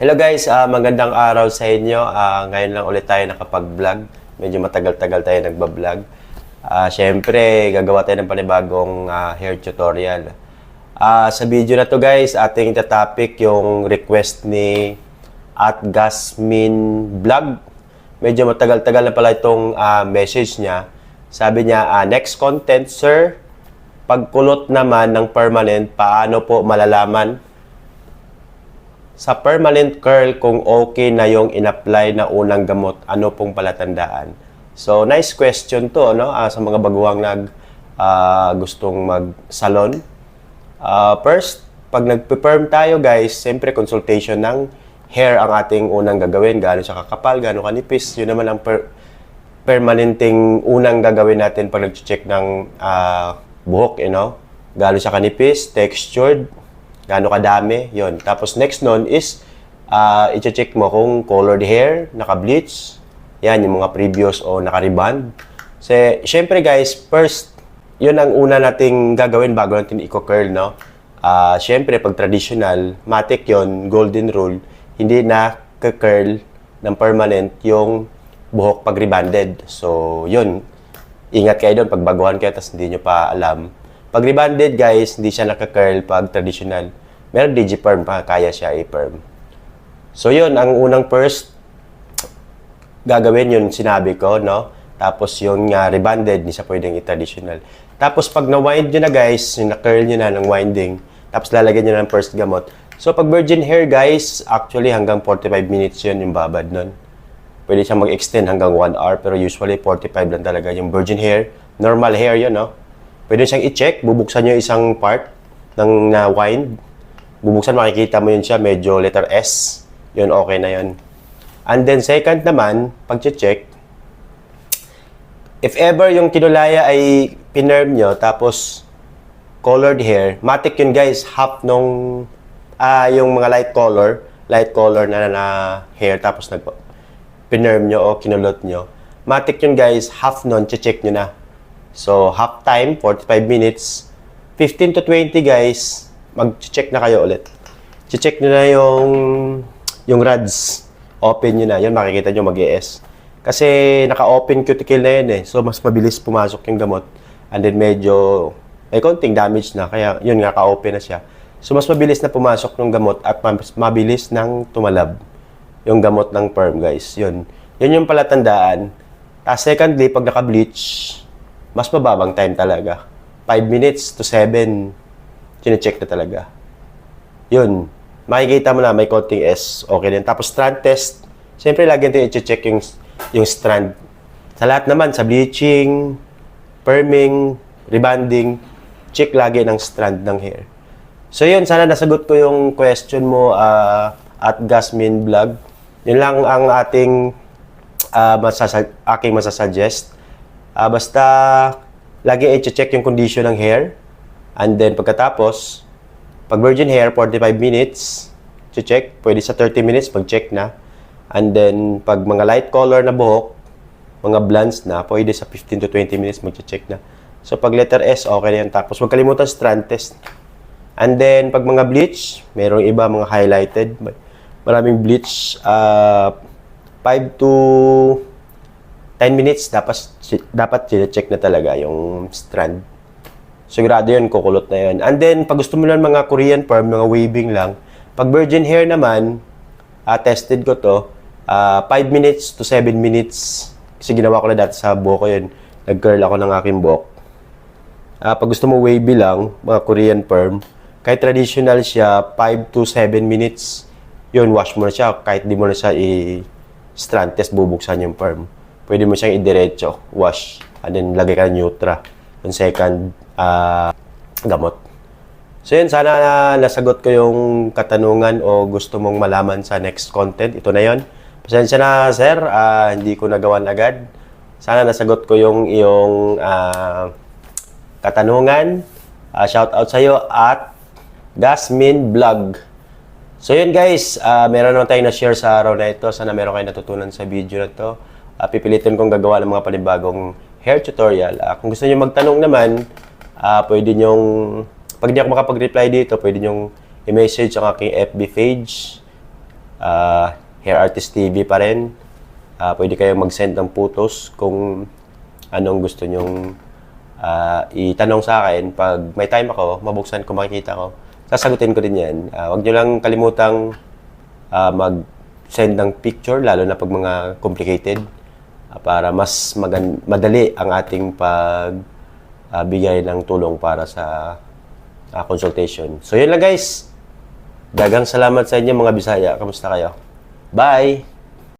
Hello guys, ah, magandang araw sa inyo. Ah, ngayon lang ulit tayo nakapag-vlog. Medyo matagal-tagal tayo nagba-vlog. Ah, Siyempre, gagawa tayo ng panibagong ah, hair tutorial. Ah, sa video na to guys, ating topic yung request ni at Gasmin Vlog. Medyo matagal-tagal na pala itong ah, message niya. Sabi niya, ah, next content sir, pagkulot naman ng permanent, paano po malalaman sa permanent curl kung okay na yung in-apply na unang gamot, ano pong palatandaan? So, nice question to, no? Ah, sa mga baguhang nag ah, gustong mag-salon. Ah, first, pag nagpe-perm tayo, guys, siyempre consultation ng hair ang ating unang gagawin. Gaano siya kakapal, gaano kanipis. Yun naman ang per- permanenteng unang gagawin natin pag nag-check ng ah, buhok, you know? Gaano siya kanipis, textured, gaano kadami, yon. Tapos next nun is, uh, i-check mo kung colored hair, naka-bleach, yan, yung mga previous o naka-reband. Kasi, syempre guys, first, yun ang una nating gagawin bago natin i-curl, no? Ah, syempre, pag traditional, matic yon golden rule, hindi na curl ng permanent yung buhok pag rebanded. So, yun. Ingat kayo doon pag baguhan kayo tapos hindi nyo pa alam. Pag rebanded, guys, hindi siya naka-curl pag traditional. Meron digi-perm pa, kaya siya i-perm. So, yun, ang unang first gagawin yun, sinabi ko, no? Tapos yung uh, rebanded, hindi siya pwedeng i-traditional. Tapos pag na-wind nyo na guys, yung na-curl nyo na ng winding, tapos lalagyan nyo na ng first gamot. So pag virgin hair guys, actually hanggang 45 minutes yun yung babad nun. Pwede siyang mag-extend hanggang 1 hour, pero usually 45 lang talaga yung virgin hair. Normal hair yun, no? Pwede siyang i-check, bubuksan nyo isang part ng na-wind. Bubuksan, makikita mo yun siya, medyo letter S. Yun, okay na yun. And then second naman, pag-check, if ever yung kinulaya ay pinerm nyo, tapos colored hair, matic yun guys, half nung, ah yung mga light color, light color na, na hair, tapos nag pinerm nyo o kinulot nyo, matic yun guys, half nun, check nyo na. So, half time, 45 minutes, 15 to 20 guys, mag-check na kayo ulit. Check nyo na yung, yung rods, open nyo na, yun makikita nyo mag-ES. Kasi naka-open cuticle na yun eh. So, mas mabilis pumasok yung gamot. And then medyo may konting damage na. Kaya yun, naka-open na siya. So, mas mabilis na pumasok ng gamot at mas mabilis nang tumalab yung gamot ng perm, guys. Yun. Yun yung palatandaan. Tapos secondly, pag naka-bleach, mas mababang time talaga. 5 minutes to 7, chinecheck na talaga. Yun. Makikita mo na may konting S. Okay din. Tapos strand test. Siyempre, lagi natin i-check yung, yung strand. Sa lahat naman, sa bleaching, perming, rebanding, check lagi ng strand ng hair. So yun, sana nasagot ko yung question mo ah, at Gasmin Vlog. Yun lang ang ating uh, masasa- aking masasuggest. Ah, basta lagi i-check yung condition ng hair. And then pagkatapos, pag virgin hair, 45 minutes, check. Pwede sa 30 minutes, pag-check na. And then, pag mga light color na buhok, mga blondes na, pwede sa 15 to 20 minutes, mag-check na. So, pag letter S, okay na yan. Tapos, huwag kalimutan strand test. And then, pag mga bleach, merong iba, mga highlighted. Maraming bleach, uh, 5 to 10 minutes, dapat, dapat check na talaga yung strand. Sigurado yun, kukulot na yun. And then, pag gusto mo lang mga Korean perm, mga waving lang, pag virgin hair naman, ah, tested ko to, 5 minutes to 7 minutes. Kasi ginawa ko na dati sa buhok ko yun. Nag-curl ako ng aking buhok. Ah, pag gusto mo wavy lang, mga Korean perm, kahit traditional siya, 5 to 7 minutes, yun, wash mo na siya. Kahit di mo na siya i-strand test, bubuksan yung perm. Pwede mo siyang i-diretso, wash, and then lagay ka ng neutra. Yung second ah, gamot. So yun, sana na nasagot ko yung katanungan o gusto mong malaman sa next content. Ito na yon. Pasensya na, sir. ah, hindi ko nagawan agad. Sana nasagot ko yung iyong ah, katanungan. Ah, shout out sa iyo at Gasmin Vlog. So yun guys, ah, meron naman tayong na-share sa araw na ito. Sana meron kayo natutunan sa video na to. Ah, pipilitin kong gagawa ng mga panibagong hair tutorial. Ah, kung gusto niyo magtanong naman, ah, pwede nyong, pag di ako makapag-reply dito, pwede nyong i-message ang aking FB page. ah, Hair Artist TV pa rin. Ah, pwede kayong mag-send ng photos kung anong gusto nyong ah, itanong sa akin. Pag may time ako, mabuksan ko, makikita ko, sasagutin ko din yan. Ah, huwag nyo lang kalimutang ah, mag-send ng picture, lalo na pag mga complicated, ah, para mas magan- madali ang ating pag ah, bigay ng tulong para sa ah, consultation. So yun lang guys. Dagang salamat sa inyo mga Bisaya. Kamusta kayo? Bye!